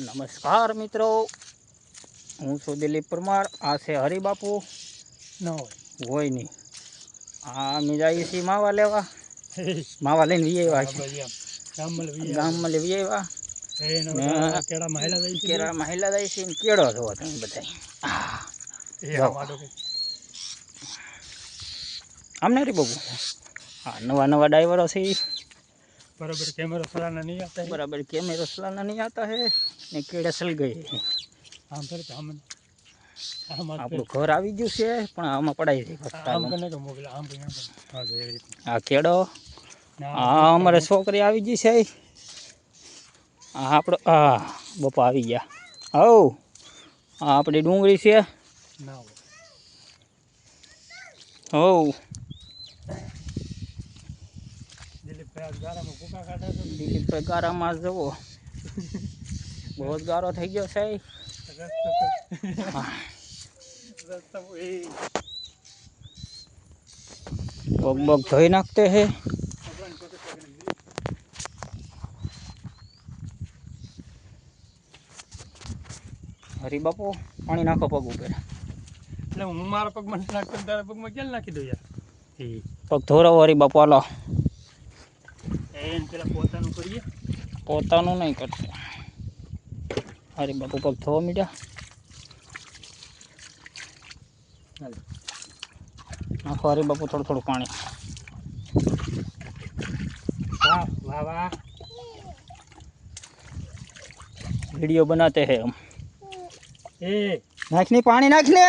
નમસ્કાર મિત્રો. હું છું દિલીપ પરમાર. આ છે હરિબાપુ. ન હોય. હોય નહીં. આ અમે જઈએ છીએ માવા લેવા. માવા લઈને વી આવ્યા છે. ગામમાં લઈ આવ્યા ને કેળા મહિલા જાય છે કેળો જોવો તમે બધા એ જાઓ. આ વાડો કે આમને હરિબાપુ? હા નવા નવા ડ્રાઈવરો છે ઈ. બરાબર કેમેરો ચલાના નહીં आता है બરાબર કેમેરો ચલાના નહીં આતા હે ને કેળે સલ ગઈ આમ ફરે તો આમ આમ આમ આપણું ઘર આવી ગયું છે પણ આમાં પડાઈ છે આમ રસ્તામાં. કને કે મોકલે આમ કને આમ કને. હા તો એવી રીતે આ કેળો ના, આ અમારે છોકરી આવી ગઈ છે આ આપણો આ બપા આવી ગયા હવ આ આપણી ડુંગળી છે ના હોય હવ દિલીપભાઈ ગારામાં જવો બહુ જ ગારો થઈ ગયો છે. પગ બગ ધોઈ નાખતે હે. હરી બાપુ પાણી નાખો પગ ઉપર. એટલે હું મારા પગમાં નાખતો તારા પગમાં ક્યાં નાખી દઉં યાર? પગ ધોરાવો હરી બાપુ હાલો. પેલા પોતાનું કરીએ પોતાનું નહીં કરશે હરી બાપુ પગ ધોવા મીડ્યા હાલ. નાખો હરી બાપુ થોડું થોડું પાણી વાહ વાહ વાહ वीडियो बनाते हैं हम એ નાખ ની પાણી નાખ ને